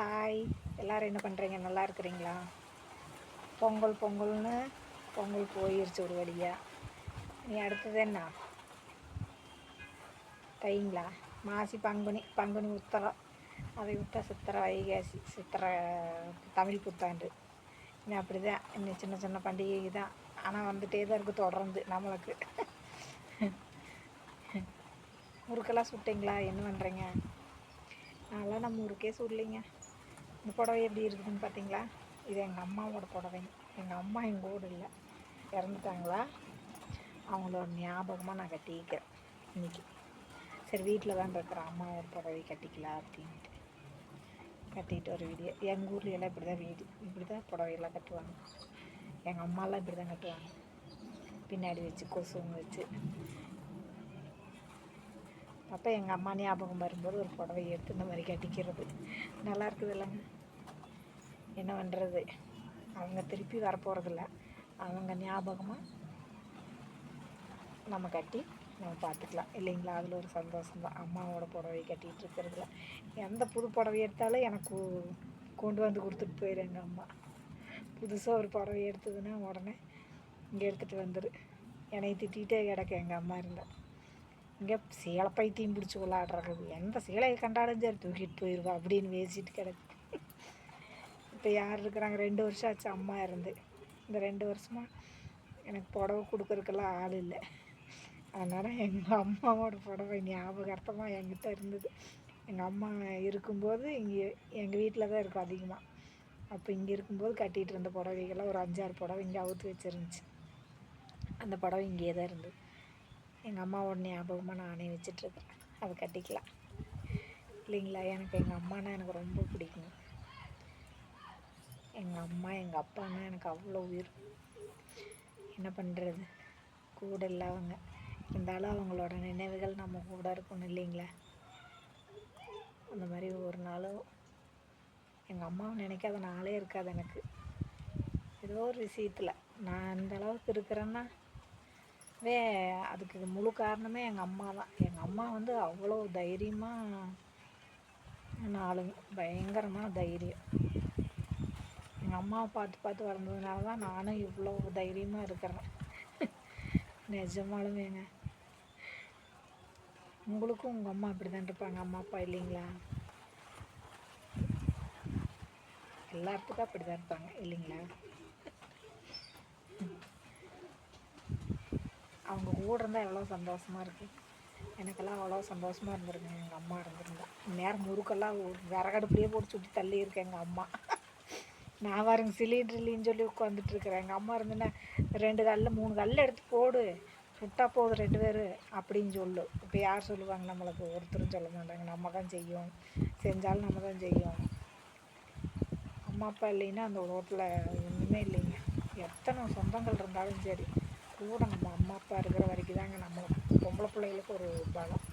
Hi எல்லோரும் என்ன பண்ணுறீங்க நல்லா இருக்கிறீங்களா? பொங்கல் பொங்கல்னு பொங்கல் போயிருச்சு ஒரு வழியாக நீ அடுத்தது என்ன? தைங்களா? மாசி பங்குனி பங்குனி உத்தரம் அதை விட்டால் சித்திரை வைகாசி சித்திரை தமிழ் புத்தாண்டு. இன்னும் அப்படி தான் இன்னும் சின்ன சின்ன பண்டிகை தான் ஆனால் வந்துகிட்டே தான் இருக்குது தொடர்ந்து நம்மளுக்கு. முறுக்கெல்லாம் சுட்டிங்களா? என்ன பண்ணுறீங்க நான்லாம் நம்ம ஊருக்கே சுடலைங்க. இந்த புடவை எப்படி இருக்குதுன்னு பார்த்தீங்களா? இது எங்கள் அம்மாவோட புடவைங்க. எங்கள் அம்மா எங்கள் ஊர் இல்லை. இறந்துட்டாங்களா? அவங்களோட ஞாபகமாக நான் கட்டிக்கிறேன் இன்னைக்கு. சரி வீட்டில் தான் இருக்கிற அம்மாவோட புடவை கட்டிக்கலாம் அப்படின்ட்டு. கட்டிட்டு ஒரு வீடியோ. எங்கள் ஊர்ல எல்லாம் இப்படி தான் வீடு இப்படி தான் புடவையெல்லாம் கட்டுவாங்க. எங்கள் அம்மாலாம் இப்படி தான் கட்டுவாங்க. பின்னாடி வச்சு கொசுங்க வச்சு அப்போ எங்கள் அம்மா ஞாபகம் வரும்போது ஒரு புடவை எடுத்து இந்த மாதிரி கட்டிக்கிறது. நல்லா இருக்குது இல்லைங்க என்ன பண்ணுறது அவங்க திருப்பி வரப்போகிறதில்ல அவங்க ஞாபகமாக நம்ம கட்டி நம்ம பார்த்துக்கலாம் இல்லைங்களா? அதில் ஒரு சந்தோஷம் தான். அம்மாவோட புடவை கட்டிகிட்டு இருக்கிறதுல. எந்த புது புடவை எடுத்தாலும் எனக்கு கொண்டு வந்து கொடுத்துட்டு போயிடும் எங்கள் அம்மா. புதுசாக ஒரு புடவை எடுத்ததுன்னா உடனே இங்கே எடுத்துகிட்டு வந்துடு என்னை திட்டிகிட்டே கிடக்கு எங்கள் அம்மா இருந்தால் இங்கே சேலை பைத்தியம் பிடிச்சி விளாடுறது எந்த சேலையை கண்டாலும் சரி தூக்கிட்டு போயிடுவா அப்படின்னு பேசிட்டு கிடக்கு. இப்போ யார் இருக்கிறாங்க? ரெண்டு வருஷம் ஆச்சு அம்மா இருந்து. இந்த ரெண்டு வருஷமாக எனக்கு புடவை கொடுக்கறதுக்கெல்லாம் ஆள் இல்லை. அதனால் எங்கள் அம்மாவோட புடவை ஞாபகார்த்தமாக என்கிட்ட இருந்தது. எங்கள் அம்மா இருக்கும்போது இங்கே எங்கள் வீட்டில் தான் இருக்கும் அதிகமாக அப்போ இங்கே இருக்கும்போது கட்டிகிட்டு இருந்த புடவைகள்லாம் ஒரு அஞ்சாறு புடவை இங்கே அவுத்து வச்சிருந்துச்சு. அந்த புடவை இங்கேயே தான் இருந்தது. எங்கள் அம்மாவோட ஞாபகமாக நானே வச்சிட்ருக்கேன் அதை கட்டிக்கலாம். இல்லைங்களா? எனக்கு எங்கள் அம்மானா எனக்கு ரொம்ப பிடிக்கும். எங்கள் அம்மா எங்கள் அப்பானா எனக்கு அவ்வளோ உயிர். என்ன பண்ணுறது? கூட இல்லாதவங்க. இருந்தாலும் அவங்களோட நினைவுகள் நம்ம கூட இருக்கணும் இல்லைங்களா? அந்த மாதிரி ஒரு நாளும் எங்கள் அம்மாவை நினைக்காத நாளே இருக்காது எனக்கு. ஏதோ ஒரு விஷயத்தில் நான் அந்த அளவுக்கு இருக்கிறேன்னா வே அதுக்கு முழு காரணமே எங்கள் அம்மா தான். எங்கள் அம்மா வந்து அவ்வளோ தைரியமாக ஆளுங்க பயங்கரமான தைரியம். எங்கள் அம்மாவை பார்த்து பார்த்து வளர்ந்ததுனால தான் நானும் இவ்வளோ தைரியமாக இருக்கிறேன். நிஜமாலுமேங்க உங்களுக்கும் உங்கள் அம்மா அப்படி தான் இருப்பாங்க? அம்மா அப்பா இல்லைங்களா? எல்லாத்துக்கும் அப்படி தான் இருப்பாங்க இல்லைங்களா? அவங்க கூட இருந்தால் எவ்வளோ சந்தோஷமாக இருக்குது எனக்கெல்லாம் அவ்வளோ சந்தோஷமாக இருந்திருங்க எங்கள் அம்மா இருந்திருந்தா. நேரம் முறுக்கெல்லாம் விறகடுப்புலேயே போட்டு சுற்றி தள்ளி இருக்கேன் எங்கள் அம்மா. நான் பாருங்க சிலிண்டர் இல்லைன்னு சொல்லி உட்காந்துட்ருக்குறேன் எங்கள் அம்மா இருந்தேன்னா ரெண்டு கல்ல மூணு கல் எடுத்து போடு. சுட்டா போகுது ரெண்டு பேர் அப்படின்னு சொல்லு. இப்போ யார் சொல்லுவாங்க நம்மளுக்கு? ஒருத்தரும் சொல்ல மாட்டாங்க. நம்ம தான் செய்யும். செஞ்சாலும் நம்ம தான் செய்யும். அம்மா அப்பா இல்லைன்னா அந்த உலகத்தில் ஒன்றுமே இல்லைங்க. எத்தனை சொந்தங்கள் இருந்தாலும் சரி. கூட நம்ம அம்மா அப்பா இருக்கிற வரைக்கும் தாங்க நம்மளுக்கு பொம்பளை பிள்ளைகளுக்கு ஒரு பலம்.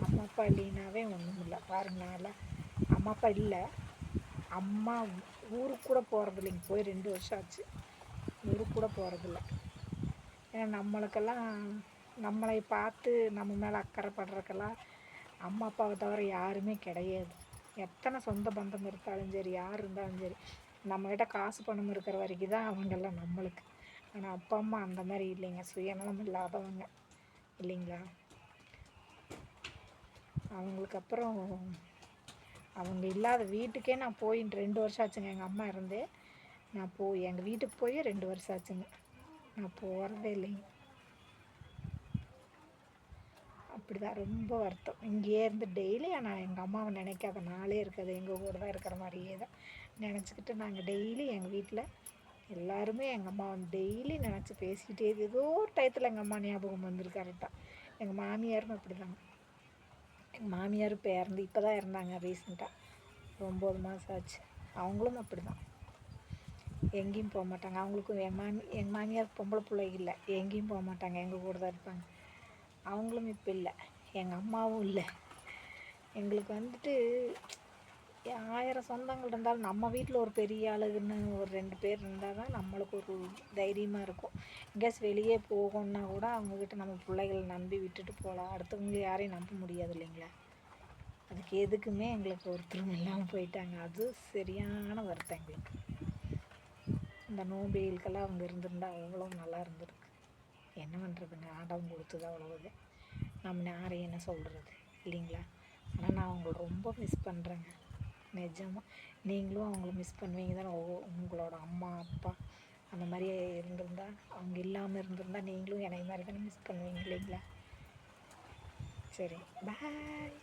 அம்மா அப்பா இல்லைனாவே ஒன்றும் இல்லை. பாருங்கனால அம்மா அப்பா இல்லை. அம்மா ஊருக்கு கூட போகிறது இல்லைங்க. போய் ரெண்டு வருஷம் ஆச்சு. ஊருக்கு கூட போகிறதில்ல ஏன்னா நம்மளுக்கெல்லாம் நம்மளை பார்த்து நம்ம மேலே அக்கறைப்படுறதுக்கெல்லாம் அம்மா அப்பாவை தவிர யாருமே கிடையாது. எத்தனை சொந்த பந்தம் இருந்தாலும் சரி யார் இருந்தாலும் சரி நம்மக்கிட்ட காசு பணம் இருக்கிற வரைக்கும் தான் அவங்கெல்லாம் நம்மளுக்கு. ஆனால் அப்பா அம்மா அந்த மாதிரி இல்லைங்க. சுயநலம் இல்லாதவங்க. இல்லைங்களா? அவங்களுக்கு அப்புறம் அவங்க இல்லாத வீட்டுக்கே நான் போய் ரெண்டு வருஷம் ஆச்சுங்க. எங்கள் அம்மா இருந்து நான் போய் எங்கள் வீட்டுக்கு போய் ரெண்டு வருஷம் ஆச்சுங்க. நான் போகிறதே இல்லைங்க. அப்படி தான் ரொம்ப வருத்தம். இங்கேயே இருந்து டெய்லி நான் எங்கள் அம்மாவை நினைக்காத நாளே இருக்காது. எங்கள் கூட தான் இருக்கிற மாதிரியே தான் நினச்சிக்கிட்டு நாங்கள் டெய்லி எங்கள் வீட்டில் எல்லாருமே எங்கள் அம்மா வந்து டெய்லி நினச்சி பேசிக்கிட்டே ஏதோ ஒரு டயத்தில் எங்கள் அம்மா ஞாபகம் வந்துரு கரெக்டாக எங்கள் மாமியாரும் அப்படி தாங்க எங்கள் மாமியார் இப்போ இறந்து இப்போ தான் இறந்தாங்க ரீசெண்டாக ஒம்பது மாதம் ஆச்சு. அவங்களும் அப்படி தான் எங்கேயும் போக மாட்டாங்க. அவங்களுக்கும் என் மாமி எங்கள் மாமியார் பொம்பளை பிள்ளை இல்லை. எங்கேயும் போக மாட்டாங்க. எங்கள் கூட தான் இருப்பாங்க. அவங்களும் இப்போ இல்லை. எங்கள் அம்மாவும் இல்லை. எங்களுக்கு வந்துட்டு ஆயிரம் சொந்தங்கள் இருந்தாலும் நம்ம வீட்டில் ஒரு பெரிய ஆளுன்னு ஒரு ரெண்டு பேர் இருந்தால் தான் நம்மளுக்கு ஒரு தைரியமாக இருக்கும். எங்கேயாச்சும் வெளியே போகணுன்னா கூட அவங்கக்கிட்ட நம்ம பிள்ளைகளை நம்பி விட்டுட்டு போகலாம். அடுத்தவங்க யாரையும் நம்ப முடியாது இல்லைங்களா? அதுக்கு எதுக்குமே எங்களுக்கு ஒருத்தரும் இல்லாமல் போயிட்டாங்க. அது சரியான வருத்தம் எங்களுக்கு இந்த நோபெயிலுக்கெல்லாம் அவங்க இருந்திருந்தா அவ்வளோ நல்லா இருந்திருக்கு. என்ன பண்ணுறதுங்க ஆண்டவன் கொடுத்தது அவ்வளோது நம்ம யாரையும் என்ன சொல்கிறது இல்லைங்களா? ஆனால் நான் அவங்கள ரொம்ப மிஸ் பண்ணுறேங்க நிஜமாக நீங்களும் அவங்கள மிஸ் பண்ணுவீங்க தானே. உங்களோட அம்மா அப்பா அந்த மாதிரி இருந்திருந்தா அவங்க இல்லாமல் இருந்திருந்தா நீங்களும் என்னை மாதிரி தானே மிஸ் பண்ணுவீங்க இல்லைங்களா? சரி பாய்